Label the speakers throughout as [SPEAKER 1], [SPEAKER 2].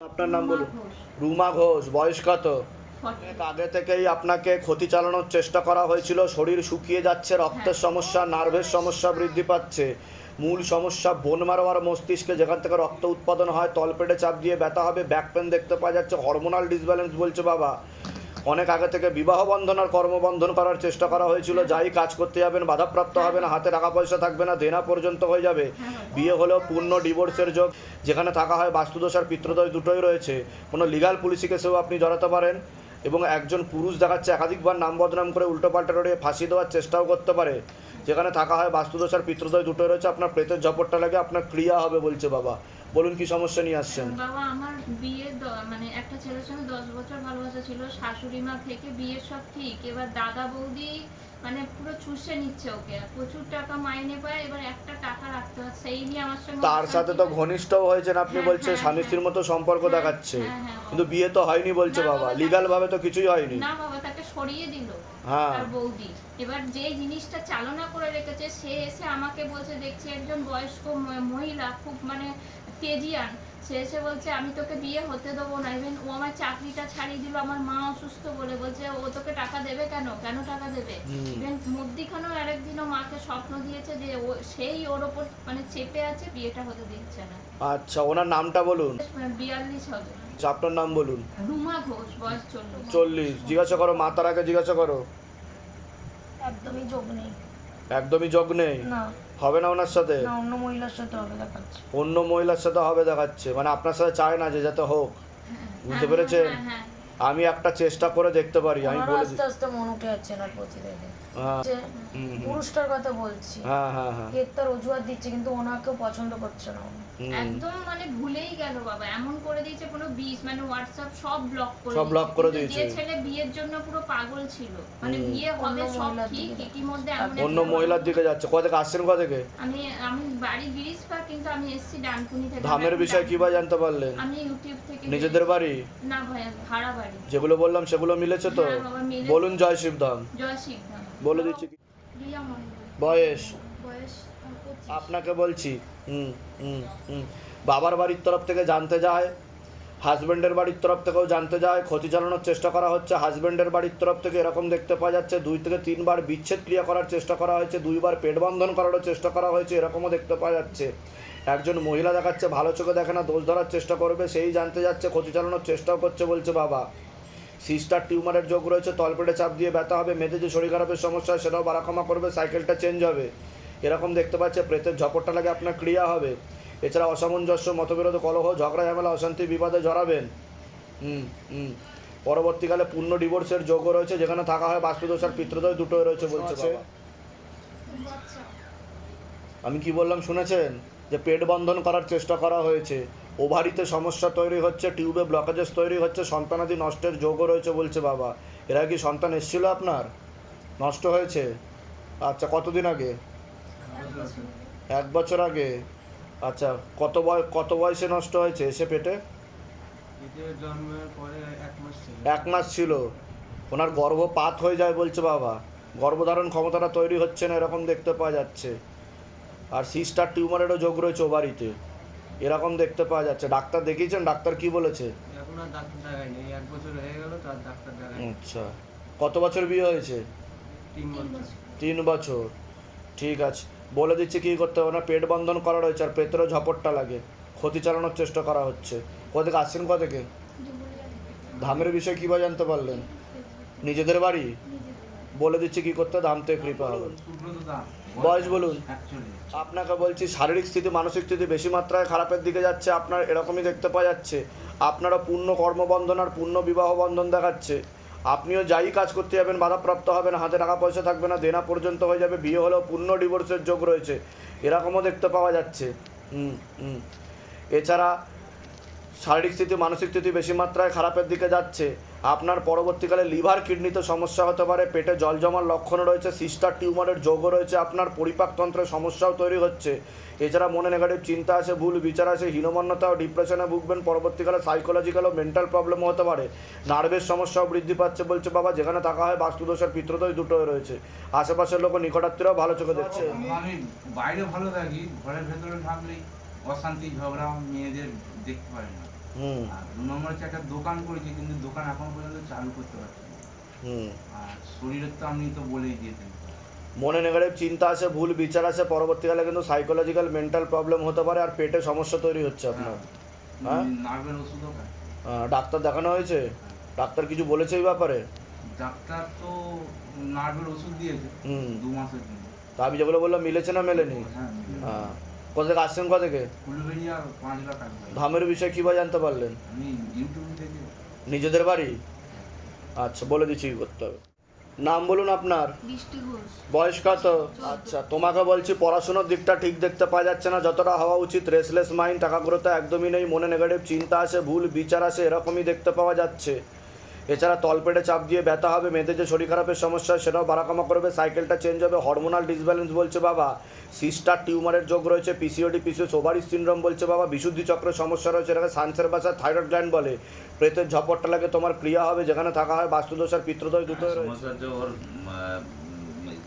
[SPEAKER 1] আপনার নাম বলুন। রুমা ঘোষ বয়স কত? আগে থেকেই আপনাকে ক্ষতি চালানোর চেষ্টা করা হয়েছিল শরীর শুকিয়ে যাচ্ছে রক্তের সমস্যা নার্ভের সমস্যা বৃদ্ধি পাচ্ছে। মূল সমস্যা বোন মারোয়ার মস্তিষ্কে যেখান থেকে রক্ত উৎপাদন হয় তলপেটে চাপ দিয়ে ব্যথা হবে ব্যাক পেন দেখতে পাওয়া যাচ্ছে হরমোনাল ডিসব্যালেন্স বলছে বাবা। অনেক আগে থেকে বিবাহ বন্ধন আর কর্মবন্ধন করার চেষ্টা করা হয়েছিল। যাই কাজ করতে যাবেন বাধাপ্রাপ্ত হবে না হাতে টাকা পয়সা থাকবে না দেনা পর্যন্ত হয়ে যাবে। বিয়ে হলেও পূর্ণ ডিভোর্সের যোগ। যেখানে থাকা হয় বাস্তুদোষ আর পিতৃদোষ দুটোই রয়েছে। কোনো লিগাল পুলিশি কেসেও আপনি জড়াতে পারেন এবং একজন পুরুষ দেখাচ্ছে একাধিকবার নাম বদনাম করে উল্টোপাল্টা রড়িয়ে ফাঁসি দেওয়ার চেষ্টাও করতে পারে। যেখানে থাকা হয় বাস্তুদোষ আর পিতৃদোষ দুটোই রয়েছে। আপনার প্রেতের ঝপটটা লাগে আপনার ক্রিয়া হবে বলছে বাবা। বলুন কি সমস্যা নিয়ে আসছেন?
[SPEAKER 2] বাবা আমার বিয়ে মানে একটা ছেলের সঙ্গে দশ বছর ভালোবাসা ছিল শাশুড়ি মা থেকে বিয়ে সব ঠিক এবার দাদা বৌদি মানে পুরো চুষে নিচ্ছে ওকে প্রচুর টাকা মাইনে পায় এবার একটা টাকা রাখতে হয় সেই নিয়ে আমার সঙ্গে
[SPEAKER 1] তার সাথে তো। ঘনিষ্ঠও হয়েছেন আপনি
[SPEAKER 2] হ্যাঁ,
[SPEAKER 1] বলছে
[SPEAKER 2] হ্যাঁ,
[SPEAKER 1] স্বামী স্ত্রীর মতো সম্পর্ক
[SPEAKER 2] হ্যাঁ,
[SPEAKER 1] দেখাচ্ছে।
[SPEAKER 2] হ্যাঁ, হ্যাঁ।
[SPEAKER 1] কিন্তু বিয়ে তো হয়নি বলছে বাবা লিগাল ভাবে তো কিছুই হয়নি।
[SPEAKER 2] না বাবা তাকে সরিয়ে দিল
[SPEAKER 1] হ্যাঁ।
[SPEAKER 2] তার বৌদি। এবার যে জিনিসটা চালনা করে রেখেছে সে এসে আমাকে বলছে দেখছি একজন বয়স্ক মহিলা খুব মানে তেজিয়ান। সে এসে বলছে আমি তোকে বিয়ে হতে দেবো না। ইভেন ও আমার চাকরিটা ছাড়িয়ে দিল আমার মা অসুস্থ বলে বলছে ও তোকে টাকা দেবে কেন? কেন টাকা দেবে। ইভেন মধ্যিখানেও আরেকদিনও মাকে স্বপ্ন দিয়েছে যে ও সেই ওর ওপর মানে চেপে আছে বিয়েটা হতে দিচ্ছে না।
[SPEAKER 1] আচ্ছা ওনার নামটা বলুন।
[SPEAKER 2] বিয়াল্লিশ হবে।
[SPEAKER 1] আচ্ছা, আপনার নাম বলুন।
[SPEAKER 2] রুমা ঘোষ বয়স চল্লিশ।
[SPEAKER 1] চল্লিশ জিজ্ঞাসা করো মাতার আগে জিজ্ঞাসা করো।
[SPEAKER 3] একদমই যোগ নেই।
[SPEAKER 1] একদমই যোগ নেই?
[SPEAKER 3] না।
[SPEAKER 1] হবে না ওনার সাথে?
[SPEAKER 3] না অন্য মহিলার সাথে হবে দেখাচ্ছে।
[SPEAKER 1] অন্য মহিলার সাথে হবে দেখাচ্ছে। মানে আপনার সাথে চায় না যে যাতে হোক। বুঝতে
[SPEAKER 2] হ্যাঁ,
[SPEAKER 1] পেরেছেন?
[SPEAKER 2] হ্যাঁ, হ্যাঁ।
[SPEAKER 1] আমি একটা চেষ্টা করে দেখতে পারি আমি বলে
[SPEAKER 3] আস্তে আস্তে মন উঠে যাচ্ছে না প্রতি
[SPEAKER 1] হ্যাঁ।
[SPEAKER 3] পুরুষটার কথা বলছি।
[SPEAKER 1] হ্যাঁ হ্যাঁ হ্যাঁ
[SPEAKER 3] তার অজুহাত দিচ্ছে কিন্তু ওনাকেও পছন্দ করছে না
[SPEAKER 2] একদম মানে ভুলেই গেল বাবা। এমন করে দিয়েছে পুরো বিষ মানে হোয়াটসঅ্যাপ সব ব্লক করে
[SPEAKER 1] সব block করে দিয়েছে।
[SPEAKER 2] ছেলে বিয়ের জন্য পুরো পাগল ছিল মানে বিয়ে হবে
[SPEAKER 3] অন্য
[SPEAKER 2] সব
[SPEAKER 3] মহিলার
[SPEAKER 2] ঠিক এমন
[SPEAKER 1] অন্য মহিলার দিকে যাচ্ছে। কোথা থেকে আসছেন কোথা থেকে?
[SPEAKER 2] আমি আমি বাড়ি গিরিশপা কিন্তু আমি এসেছি ডানকুনি থেকে।
[SPEAKER 1] ধামের বিষয় কি বা জানতে পারলেন?
[SPEAKER 2] আমি ইউটিউব থেকে
[SPEAKER 1] নিজেদের বাড়ি?
[SPEAKER 2] না ভাইয়া ভাড়া বাড়ি।
[SPEAKER 1] যেগুলো বললাম সেগুলো মিলেছে তো। বলুন জয় শিবধাম।
[SPEAKER 2] জয় শিবধাম।
[SPEAKER 1] বলে দিচ্ছি বয়স। আপনাকে বলছি হুম হুম হুম। বাবার বাড়ির তরফ থেকে জানতে যায় হাজব্যান্ডের বাড়ির তরফ থেকেও জানতে যায় ক্ষতি চালানোর চেষ্টা করা হচ্ছে হাজব্যান্ডের বাড়ির তরফ থেকে এরকম দেখতে পাওয়া যাচ্ছে দুই থেকে তিনবার বিচ্ছেদ ক্রিয়া করার চেষ্টা করা হয়েছে দুইবার পেট বন্ধন করারও চেষ্টা করা হয়েছে এরকমও দেখতে পাওয়া যাচ্ছে। একজন মহিলা দেখাচ্ছে ভালো চোখে দেখে না দোষ ধরার চেষ্টা করবে সেই জানতে যাচ্ছে ক্ষতি চালানোর চেষ্টাও করছে বলছে বাবা। সিস্টার টিউমারের যোগ রয়েছে তলপেটে চাপ দিয়ে ব্যথা হবে মেয়েদের যে শরীর খারাপের সমস্যা হয় সেটাও বাড়াক্ষমা করবে সাইকেলটা চেঞ্জ হবে। এরকম দেখতে পাচ্ছে প্রেতের ঝপটটা লাগে আপনার ক্রিয়া হবে। এছাড়া অসামঞ্জস্য মতবিরোধ কলহ ঝগড়া ঝামেলা অশান্তি বিবাদে জড়াবেন। হুম হুম। পরবর্তীকালে পূর্ণ ডিভোর্সের যোগও রয়েছে যেখানে থাকা হয় বাস্তুদোষ আর পিতৃদোষ দুটোই রয়েছে বলছে বাবা। আমি কি বললাম শুনেছেন? যে পেট বন্ধন করার চেষ্টা করা হয়েছে। ওভারিতে সমস্যা তৈরি হচ্ছে, টিউবে ব্লকেজেস তৈরি হচ্ছে, সন্তানাদি নষ্টের যোগও রয়েছে বলছে বাবা। এরা কি সন্তান এসেছিল আপনার? নষ্ট হয়েছে? আচ্ছা কতদিন আগে? এক বছর আগে। আচ্ছা কত বয়, কত বয়সে নষ্ট হয়েছে এসে পেটে?
[SPEAKER 4] এক মাস ছিল।
[SPEAKER 1] ওনার গর্ভপাত হয়ে যায় বলছে বাবা। গর্ভধারণ ক্ষমতাটা তৈরি হচ্ছে না, এরকম দেখতে পাওয়া যাচ্ছে। আর সিস্টার টিউমারেরও যোগ রয়েছে ওভারিতে। এরকম দেখতে পাওয়া যাচ্ছে। ডাক্তার দেখিয়েছেন? ডাক্তার কি বলেছে?
[SPEAKER 4] এখন আর ডাক্তার দেখায়নি। এই এক বছর হয়ে গেল তার ডাক্তার দেখায়নি।
[SPEAKER 1] আচ্ছা। কত বছর বিয়ে হয়েছে?
[SPEAKER 4] তিন বছর।
[SPEAKER 1] ঠিক আছে। বলে দিচ্ছি কী করতে হবে না? পেট বন্ধন করা রয়েছে আর পেটেরও ঝপটটা লাগে। ক্ষতি চালানোর চেষ্টা করা হচ্ছে। কোথা থেকে আসছেন? কোথা থেকে? ধামের বিষয়ে কী বা জানতে পারলেন? নিজেদের বাড়ি? বলে দিচ্ছি কি করতে? ধাম থেকে কৃপা হবে। বয়স বলুন। আপনাকে বলছি শারীরিক স্থিতি মানসিক স্থিতি বেশি মাত্রায় খারাপের দিকে যাচ্ছে আপনার এরকমই দেখতে পাওয়া যাচ্ছে। আপনারা পূর্ণ কর্মবন্ধন আর পূর্ণ বিবাহ বন্ধন দেখাচ্ছে। আপনিও যাই কাজ করতে যাবেন বাধাপ্রাপ্ত হবেন হাতে টাকা পয়সা থাকবে না দেনা পর্যন্ত হয়ে যাবে বিয়ে হলেও পূর্ণ ডিভোর্সের যোগ রয়েছে। এরকমও দেখতে পাওয়া যাচ্ছে। হুম হুম। এছাড়া শারীরিক স্থিতি মানসিক স্থিতি বেশি মাত্রায় খারাপের দিকে যাচ্ছে। আপনার পরবর্তীকালে লিভার, কিডনিতে সমস্যা হতে পারে, পেটে জল জমার লক্ষণ রয়েছে, সিস্টার টিউমারের যোগও রয়েছে, আপনার পরিপাকতন্ত্রের সমস্যাও তৈরি হচ্ছে। এছাড়া মনে নেগেটিভ চিন্তা আছে ভুল বিচার আছে হীনমন্যতা ও ডিপ্রেশনে ভুগবেন, পরবর্তীকালে সাইকোলজিক্যাল ও মেন্টাল প্রবলেমও হতে পারে। নার্ভের সমস্যাও বৃদ্ধি পাচ্ছে বলছে বাবা, যেখানে থাকা হয় বাস্তুদোষ আর পিতৃদোষ দুটোই রয়েছে। আশেপাশের লোক নিকটাত্মীরাও ভালো চোখে দেখছে।
[SPEAKER 5] বাইরে ভালো ঘরের ভেতরে অশান্তি, ঝগড়া, মেয়েদের দেখতে পারি না। নম্বর হচ্ছে একটা দোকান করেছি কিন্তু দোকান এখন পর্যন্ত চালু করতে পারছি আর শরীরের তো আপনি তো বলেই দিয়েছেন
[SPEAKER 1] মনে নেগেটিভ চিন্তা আছে ভুল বিচার আছে পরবর্তীকালে কিন্তু সাইকোলজিক্যাল মেন্টাল প্রবলেম হতে পারে আর পেটে সমস্যা তৈরি হচ্ছে আপনার। হ্যাঁ?
[SPEAKER 5] নার্ভের ওষুধও
[SPEAKER 1] ডাক্তার দেখানো হয়েছে? ডাক্তার কিছু বলেছে এই ব্যাপারে?
[SPEAKER 5] ডাক্তার তো নার্ভের ওষুধ দিয়েছে
[SPEAKER 1] হুম।
[SPEAKER 5] দু মাসের জন্য।
[SPEAKER 1] তা আমি যেগুলো বললাম মিলেছে না মেলেনি?
[SPEAKER 5] হ্যাঁ
[SPEAKER 1] হ্যাঁ। কোথা থেকে আসছেন কোথা থেকে?
[SPEAKER 5] টাকা।
[SPEAKER 1] ধামের বিষয়ে কী জানতে পারলেন? নিজেদের বাড়ি? আচ্ছা বলে দিচ্ছি কি করতে হবে। নাম বলুন আপনার। বয়স কত? আচ্ছা তোমাকে বলছি পড়াশোনার দিকটা ঠিক দেখতে পাওয়া যাচ্ছে না। যতটা হওয়া উচিত রেসলেস মাইন্ড টাকাগুলো তো একদমই নেই। মনে নেগেটিভ চিন্তা আসে ভুল বিচার আসে এরকমই দেখতে পাওয়া যাচ্ছে। এছাড়া তলপেটে চাপ দিয়ে ব্যথা হবে মেয়েদের যে শরীর খারাপের সমস্যা সেটাও বাড়াকামা করবে সাইকেলটা চেঞ্জ হবে হরমোনাল ডিসব্যালেন্স বলছে বাবা। সিস্টার টিউমারের যোগ রয়েছে পিসিওডি পিসিওস ওভারি সিনড্রোম বলছে বাবা বিশুদ্ধি চক্রের সমস্যা রয়েছে এটাকে সানসের বাসা থাইরয়েড গ্ল্যান্ড বলে। প্রেতের ঝপটটা লাগে তোমার ক্রিয়া হবে যেখানে থাকা হয় বাস্তুদোষ আর পিত্রদোষ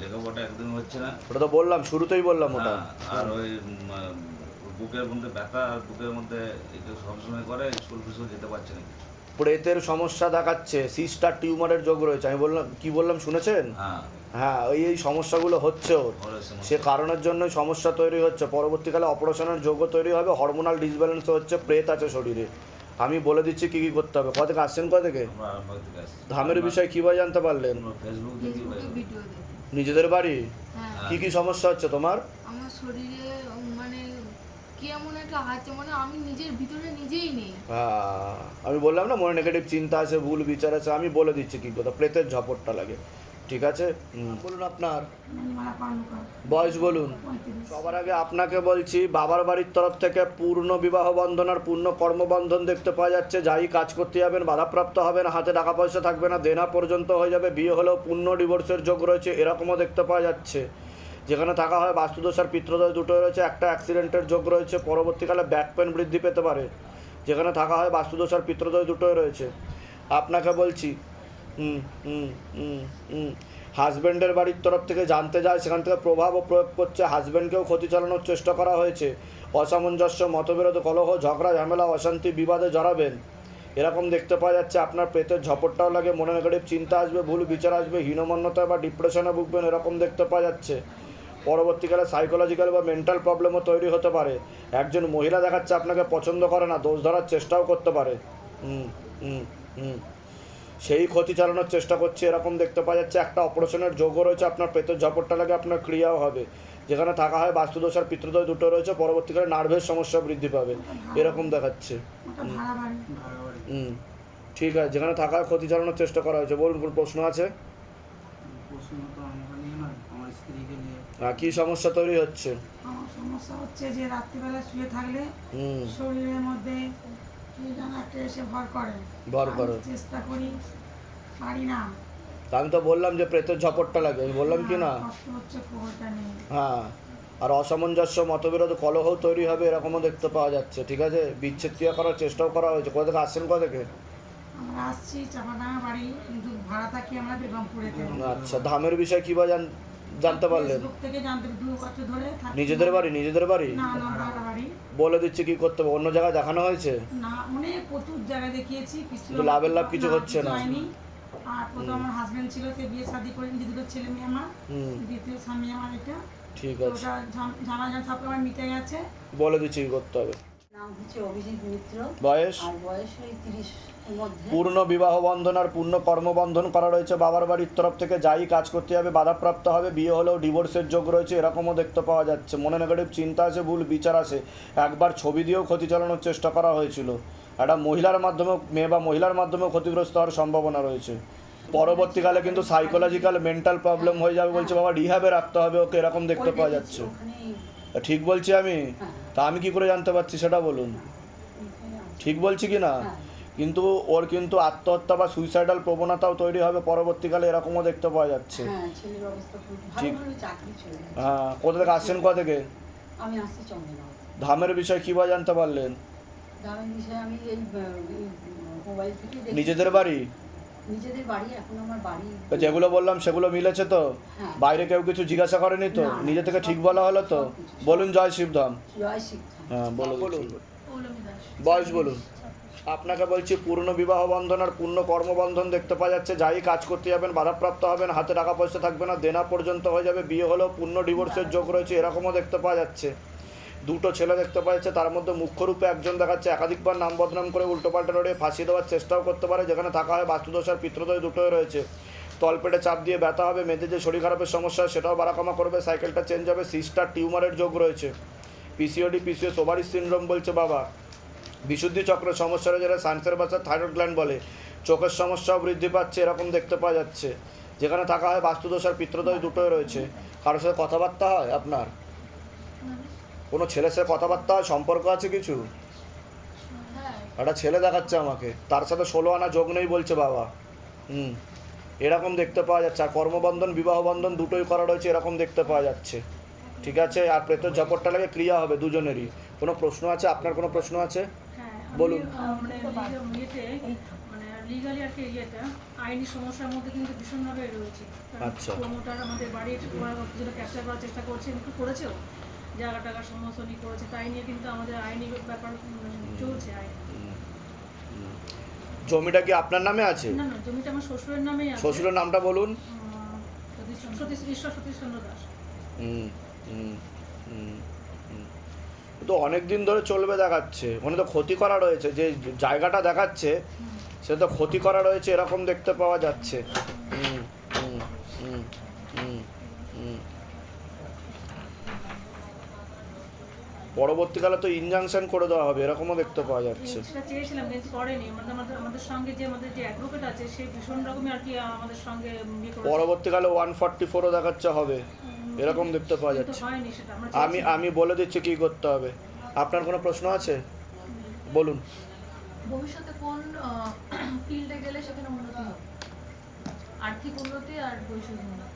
[SPEAKER 6] লেখাপড়া একদম হচ্ছে না।
[SPEAKER 1] ওটা তো বললাম শুরুতেই বললাম ওটা।
[SPEAKER 6] হ্যাঁ, আর ওই বুকের মধ্যে ব্যথা আর বুকের মধ্যে সবসময় করে স্কুল যেতে পারছে না কিছু।
[SPEAKER 1] প্রেতের সমস্যা দেখাচ্ছে সিস্টার টিউমারের যোগ রয়েছে। আমি বললাম কি বললাম শুনেছেন?
[SPEAKER 6] হ্যাঁ।
[SPEAKER 1] হ্যাঁ ওই এই সমস্যাগুলো হচ্ছে ওর। সে কারণের জন্যই সমস্যা তৈরি হচ্ছে। পরবর্তীকালে অপারেশনের যোগ্য তৈরি হবে হরমোনাল ডিসব্যালেন্স হচ্ছে প্রেত আছে শরীরে। আমি বলে দিচ্ছি কি কি করতে হবে। কত থেকে আসছেন কত থেকে ধামের বিষয়ে কীভাবে জানতে পারলেন? নিজেদের বাড়ি?
[SPEAKER 7] হ্যাঁ।
[SPEAKER 1] কি কি সমস্যা হচ্ছে তোমার?
[SPEAKER 7] আমার শরীরে মানে কি এমন একটা আছে মানে আমি নিজের ভিতরে নিজেই নেই।
[SPEAKER 1] হ্যাঁ, আমি বললাম না মনে নেগেটিভ চিন্তা আছে ভুল বিচার আছে আমি বলে দিচ্ছি কি কথা প্রেতের ঝপটটা লাগে। ঠিক আছে? বলুন আপনার। বয়স বলুন। সবার আগে আপনাকে বলছি বাবার বাড়ির তরফ থেকে পূর্ণ বিবাহ বন্ধন আর পূর্ণ কর্মবন্ধন দেখতে পাওয়া যাচ্ছে। যাই কাজ করতে যাবেন বাধাপ্রাপ্ত হবেন হাতে টাকা পয়সা থাকবে না দেনা পর্যন্ত হয়ে যাবে বিয়ে হলেও পূর্ণ ডিভোর্সের যোগ রয়েছে এরকমও দেখতে পাওয়া যাচ্ছে। যেখানে থাকা হয় বাস্তুদোষ আর পিত্রদোষ দুটো রয়েছে। একটা অ্যাক্সিডেন্টের যোগ রয়েছে, পরবর্তীকালে ব্যাক পেন বৃদ্ধি পেতে পারে। যেখানে থাকা হয় বাস্তুদোষ আর পিত্রদোষ দুটোই রয়েছে। আপনাকে বলছি হাজব্যান্ডের বাড়ির তরফ থেকে জানতে যায়, সেখান থেকে প্রভাব ও প্রয়োগ করছে। হাজব্যান্ডকেও ক্ষতি চালানোর চেষ্টা করা হয়েছে। অসামঞ্জস্য, মতবিরোধ, কলহ, ঝগড়া, ঝামেলা, অশান্তি, বিবাদে জড়াবেন। এরকম দেখতে পাওয়া যাচ্ছে, আপনার পেটের ঝপটটাও লাগে, মনে নেগেটিভ চিন্তা আসবে, ভুল বিচার আসবে হীনমন্যতা বা ডিপ্রেশনে ভুগবেন, এরকম দেখতে পাওয়া যাচ্ছে। পরবর্তীকালে সাইকোলজিক্যাল বা মেন্টাল প্রবলেমও তৈরি হতে পারে। একজন মহিলা দেখাচ্ছে আপনাকে পছন্দ করে না দোষ ধরার চেষ্টাও করতে পারে। হুম হুম হুম। সেই ক্ষতি চালানোর চেষ্টা করছে এরকম দেখতে পাওয়া যাচ্ছে একটা অপারেশনের যোগও রয়েছে আপনার পেটের ঝপটটা লাগে আপনার ক্রিয়াও হবে। যেখানে থাকা হয় বাস্তুদোষ আর পিতৃদোষ দুটো রয়েছে পরবর্তীকালে নার্ভের সমস্যা বৃদ্ধি পাবে। এরকম দেখাচ্ছে। হুম। ঠিক আছে যেখানে থাকা ক্ষতি চালানোর চেষ্টা করা হয়েছে। বলুন কোনো প্রশ্ন আছে
[SPEAKER 5] প্রশ্ন তো আমাকে নিয়ে নয় আমার স্ত্রীকে নিয়ে
[SPEAKER 1] আহ, কি সমস্যা তৈরি হচ্ছে?
[SPEAKER 8] আমার সমস্যা হচ্ছে যে রাত্রিবেলা শুয়ে থাকলে শরীরের মধ্যে কি যেন একটা এসে ভর করে।
[SPEAKER 1] ভর করে।
[SPEAKER 8] চেষ্টা করি পারি না।
[SPEAKER 1] আমি তো বললাম যে প্রেতের ঝপটটা লাগে আমি বললাম কি না?
[SPEAKER 8] নেই
[SPEAKER 1] হ্যাঁ আর অসামঞ্জস্য মতবিরোধ কলহ তৈরি হবে এরকমও দেখতে পাওয়া যাচ্ছে ঠিক আছে? বিচ্ছেদ ক্রিয়া করার চেষ্টাও করা হয়েছে। কোথা থেকে আসছেন কোথা থেকে?
[SPEAKER 8] আমরা আসছি চাপাডাঙ্গা বাড়ি কিন্তু ভাড়া থাকি আমরা বেগমপুরেতে
[SPEAKER 1] আচ্ছা ধামের বিষয়ে কী বা জান- জানতে পারলেন? নিজেদের বাড়ি নিজেদের বাড়ি? বলে দিচ্ছে কি করতে হবে? অন্য জায়গায় দেখানো হয়েছে?
[SPEAKER 8] না অনেক প্রচুর জায়গায় দেখিয়েছি কিছু
[SPEAKER 1] লাভের লাভ কিছু হচ্ছে না।
[SPEAKER 8] আর প্রথম আমার হাজবেন্ড ছিল সে বিয়ে শাদি করে নিজে দুটো ছেলে মেয়ে আমার দ্বিতীয় স্বামী আমার এটা।
[SPEAKER 1] ঠিক আছে।
[SPEAKER 8] ঝামেলা সব আমার মিটে গেছে
[SPEAKER 1] বলে দিচ্ছি কি করতে হবে?
[SPEAKER 9] নাম হচ্ছে অভিজিৎ মিত্র।
[SPEAKER 1] বয়স?
[SPEAKER 9] আর বয়স ওই তিরিশ
[SPEAKER 1] পূর্ণ বিবাহ বন্ধন আর পূর্ণ কর্মবন্ধন করা রয়েছে বাবার বাড়ির তরফ থেকে। যাই কাজ করতে হবে বাধাপ্রাপ্ত হবে বিয়ে হলেও ডিভোর্সের যোগ রয়েছে এরকমও দেখতে পাওয়া যাচ্ছে। মনে নেগেটিভ চিন্তা আছে ভুল বিচার আছে একবার ছবি দিয়েও ক্ষতি চালানোর চেষ্টা করা হয়েছিল। একটা মহিলার মাধ্যমেও মেয়ে বা মহিলার মাধ্যমেও ক্ষতিগ্রস্ত হওয়ার সম্ভাবনা রয়েছে। পরবর্তীকালে কিন্তু সাইকোলজিক্যাল মেন্টাল প্রবলেম হয়ে যাবে বলছে বাবা রিহাবে রাখতে হবে ওকে এরকম দেখতে পাওয়া যাচ্ছে। ঠিক বলছি আমি? তা আমি কি করে জানতে পারছি সেটা বলুন। ঠিক বলছি কি না? কিন্তু ওর কিন্তু আত্মহত্যা বা সুইসাইডাল প্রবণতাও তৈরি হবে পরবর্তীকালে এরকমও দেখতে পাওয়া যাচ্ছে।
[SPEAKER 9] হ্যাঁ
[SPEAKER 1] ঠিক। হ্যাঁ কোথা থেকে আসছেন কোথা থেকে? ধামের বিষয়ে কী বা জানতে পারলেন? নিজেদের বাড়ি?
[SPEAKER 9] নিজেদের বাড়ি এখন আমার বাড়ি।
[SPEAKER 1] যেগুলো বললাম সেগুলো মিলেছে তো?
[SPEAKER 9] হ্যাঁ।
[SPEAKER 1] বাইরে কেউ কিছু জিজ্ঞাসা করেনি তো? নিজে থেকে ঠিক বলা হলো তো? বলুন জয় শিবধাম।
[SPEAKER 9] জয় শিক্ষা
[SPEAKER 1] হ্যাঁ বলুন। বয়স বলুন। আপনাকে বলছি পূর্ণ বিবাহ বন্ধন আর পূর্ণ কর্মবন্ধন দেখতে পাওয়া যাচ্ছে। যাই কাজ করতে যাবেন বাধাপ্রাপ্ত হবেন হাতে টাকা পয়সা থাকবে না দেনা পর্যন্ত হয়ে যাবে বিয়ে হলেও পূর্ণ ডিভোর্সের যোগ রয়েছে এরকমও দেখতে পাওয়া যাচ্ছে। দুটো ছেলে দেখতে পাওয়া যাচ্ছে তার মধ্যে মুখ্যরূপে একজন দেখাচ্ছে, একাধিকবার নাম বদনাম করে উল্টোপাল্টা লড়িয়ে ফাঁসিয়ে দেওয়ার চেষ্টাও করতে পারে, যেখানে থাকা হয় বাস্তুদোষ আর পিত্রদোষ দুটোই রয়েছে। তলপেটে চাপ দিয়ে ব্যথা হবে মেয়েদের যে শরীর খারাপের সমস্যা সেটাও বাড়াকামা করবে, সাইকেলটা চেঞ্জ হবে, সিস্টার টিউমারের যোগ রয়েছে। পিসিওডি পিসিএস ওভারি সিনড্রোম বলছে বাবা। বিশুদ্ধি চক্রের সমস্যা রয়েছে যেটা সায়েন্সের ভাষা থাইরয়েড গ্ল্যান্ড বলে। চোখের সমস্যাও বৃদ্ধি পাচ্ছে, এরকম দেখতে পাওয়া যাচ্ছে। যেখানে থাকা হয় বাস্তুদোষ আর দুটোই রয়েছে। কারোর সাথে কথাবার্তা হয় আপনার? কোনো ছেলের সাথে কথাবার্তা হয় সম্পর্ক আছে কিছু? একটা ছেলে দেখাচ্ছে আমাকে। তার সাথে ষোলো আনা যোগ নেই বলছে বাবা। হুম। এরকম দেখতে পাওয়া যাচ্ছে। আর কর্মবন্ধন বিবাহ বন্ধন দুটোই করা রয়েছে এরকম দেখতে পাওয়া যাচ্ছে। ঠিক আছে? আর প্রেতের ঝপটটা লাগে ক্রিয়া হবে দুজনেরই। কোনো প্রশ্ন আছে? আপনার কোনো প্রশ্ন আছে?
[SPEAKER 8] হ্যাঁ
[SPEAKER 1] বলুন।
[SPEAKER 8] মানে মানে লিগালি আর কি ইয়েটা আইনি সমস্যার মধ্যে কিন্তু ভীষণভাবে রয়েছে।
[SPEAKER 1] আচ্ছা।
[SPEAKER 8] আমাদের বাড়ির কিছুটা ক্যাপচার করার চেষ্টা করছে একটু করেছেও। জায়গা টাকা সমস্ত নিয়ে করেছে তাই নিয়ে কিন্তু আমাদের আইনি ব্যাপার চলছে আইন।
[SPEAKER 1] জমিটা কি আপনার নামে আছে?
[SPEAKER 8] না না জমিটা আমার শ্বশুরের নামেই আছে।
[SPEAKER 1] শ্বশুরের নামটা বলুন।
[SPEAKER 8] সতীশ- সতীশ ঈশ্বর সতীশ দাস।
[SPEAKER 1] হুম হুম। তো অনেক দিন ধরে চলবে দেখাচ্ছে। মানে তো ক্ষতি করা রয়েছে যে জায়গাটা দেখাচ্ছে সে তো ক্ষতি করা রয়েছে এরকম দেখতে পাওয়া যাচ্ছে হুম হুম হুম হুম হুম পরবর্তীকালে তো ইনজাংশন করে দেওয়া হবে এরকমও দেখতে পাওয়া যাচ্ছে।
[SPEAKER 8] সেটা চেয়েছিলাম কিন্তু করেনি। আমাদের আমাদের আমাদের সঙ্গে যে আমাদের যে অ্যাডভোকেট আছে সে ভীষণ রকমের আর কি আমাদের সঙ্গে ইয়ে
[SPEAKER 1] পরবর্তীকালে ওয়ান ফর্টি ফোরও দেখাচ্ছে হবে এরকম দেখতে পাওয়া যাচ্ছে। আমি আমি বলে দিচ্ছি কি করতে হবে। আপনার কোনো প্রশ্ন আছে? বলুন।
[SPEAKER 7] ভবিষ্যতে কোন ফিল্ডে গেলে সেখানে উন্নতি হবে? আর্থিক উন্নতি আর বৈষয়িক উন্নতি।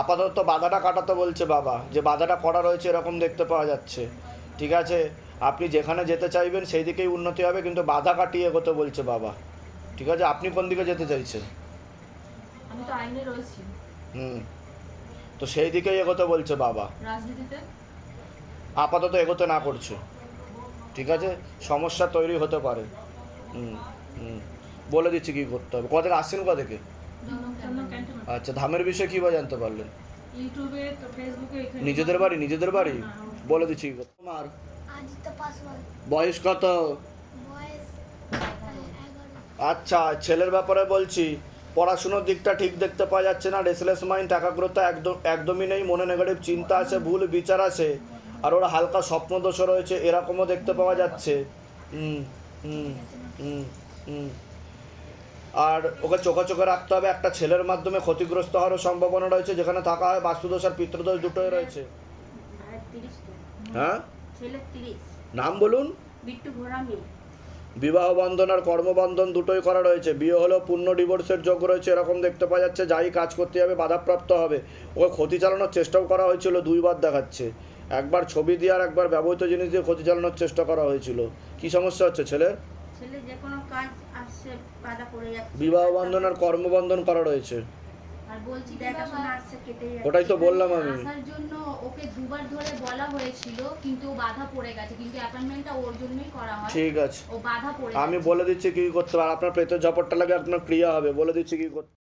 [SPEAKER 1] আপাতত বাধাটা কাটাতে বলছে বাবা। যে বাধাটা করা রয়েছে এরকম দেখতে পাওয়া যাচ্ছে। ঠিক আছে? আপনি যেখানে যেতে চাইবেন সেই দিকেই উন্নতি হবে কিন্তু বাধা কাটিয়ে এগোতে বলছে বাবা। ঠিক আছে? আপনি কোন দিকে যেতে চাইছেন?
[SPEAKER 7] আমি তো আইনে রয়েছি।
[SPEAKER 1] হুম। তো সেই দিকেই এগোতে বলছে বাবা।
[SPEAKER 7] রাজনীতিতে?
[SPEAKER 1] আপাতত এগোতে না করছে। ঠিক আছে? সমস্যা তৈরি হতে পারে। হুম হুম। বলে দিচ্ছি কী করতে হবে। কোথা থেকে আসছেন? কোথা থেকে? আচ্ছা ধামের বিষয়ে কী বা জানতে পারলেন? নিজেদের বাড়ি নিজেদের বাড়ি?
[SPEAKER 8] না,
[SPEAKER 1] বলে দিচ্ছি। তোমার বয়স কত? আচ্ছা ছেলের ব্যাপারে বলছি পড়াশুনোর দিকটা ঠিক দেখতে পাওয়া যাচ্ছে না রেসলেস মাইন্ড একাগ্রতা একদম একদমই নেই মনে নেগেটিভ চিন্তা আছে ভুল বিচার আছে আর ওরা হালকা স্বপ্নদোষ রয়েছে এরকমও দেখতে পাওয়া যাচ্ছে। হুম হুম হুম হুম। আর ওকে চোখে চোখে রাখতে হবে একটা ছেলের মাধ্যমে ক্ষতিগ্রস্ত হওয়ারও সম্ভাবনা রয়েছে যেখানে থাকা হয় বাস্তুদোষ আর পিতৃদোষ দুটোই রয়েছে। হ্যাঁ? নাম বলুন। বিবাহ বন্ধন আর কর্মবন্ধন দুটোই করা রয়েছে। বিয়ে হলেও পূর্ণ ডিভোর্সের যোগ রয়েছে এরকম দেখতে পাওয়া যাচ্ছে যাই কাজ করতে যাবে বাধাপ্রাপ্ত হবে। ওকে ক্ষতি চালানোর চেষ্টাও করা হয়েছিল দুইবার দেখাচ্ছে। একবার ছবি দিয়ে আর একবার ব্যবহৃত জিনিস দিয়ে ক্ষতি চালানোর চেষ্টা করা হয়েছিল। কি সমস্যা হচ্ছে ছেলের
[SPEAKER 2] ছেলে যে কোনো কাজ আসছে বাধা পড়ে যাচ্ছে।
[SPEAKER 1] বিবাহ বন্ধন আর কর্মবন্ধন করা রয়েছে।
[SPEAKER 2] আর বলছি দেখাশোনা আসছে কেটে যাচ্ছে।
[SPEAKER 1] ওটাই তো বললাম আমি।
[SPEAKER 2] আসার জন্য ওকে দুবার ধরে বলা হয়েছিল কিন্তু বাধা পড়ে গেছে কিন্তু অ্যাপয়েন্টমেন্টটা ওর জন্যই করা হয়।
[SPEAKER 1] ঠিক আছে।
[SPEAKER 2] ও বাধা পড়ে
[SPEAKER 1] আমি বলে দিচ্ছি কি করতে হবে আপনার প্রেতের ঝপটটা লাগে আপনার ক্রিয়া হবে বলে দিচ্ছি কি করতে